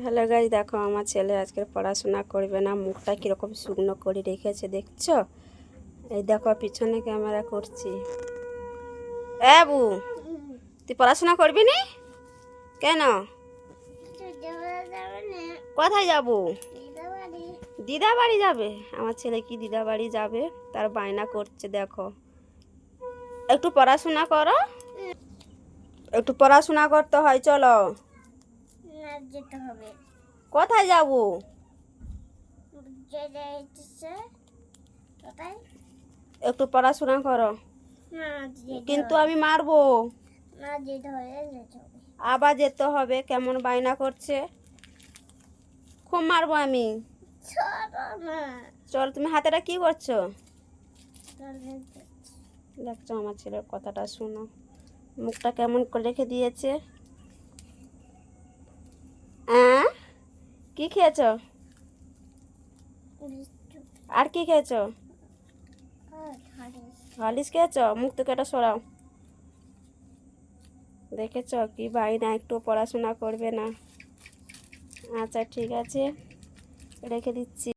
Hello guys দেখো আমার ছেলে আজকে পড়াশোনা করবে না, মুখটা কীরকম শুকনো করে রেখেছে দেখছ? এই দেখো, পিছনে ক্যামেরা করছি। বু, তুই পড়াশোনা করবি নি? কেন? কোথায় যাব? দিদা বাড়ি যাবে। আমার ছেলে কি দিদা বাড়ি যাবে? তার বায়না করছে, দেখো। একটু পড়াশোনা করো। একটু পড়াশোনা করতে হয়, চলো। যেতে হবে। কোথায় যাব? একটু পড়াশোনা করো। কিন্তু আমি মারবো। আবার যেতে হবে কেমন বায়না করছে? খুব মারবো আমি। চল তুমি হাতেটা কি করছ? দেখছ আমার ছেলের কথাটা শোনো। মুখটা কেমন করে রেখে দিয়েছে? কি খেয়েছ? আর কি খেয়েছ? হলিস খেয়েছো? মুখ তো কেটে সরাও। দেখেছ কি ভাই না একটু পড়াশোনা করবে না। আচ্ছা ঠিক আছে। রেখে দিচ্ছি।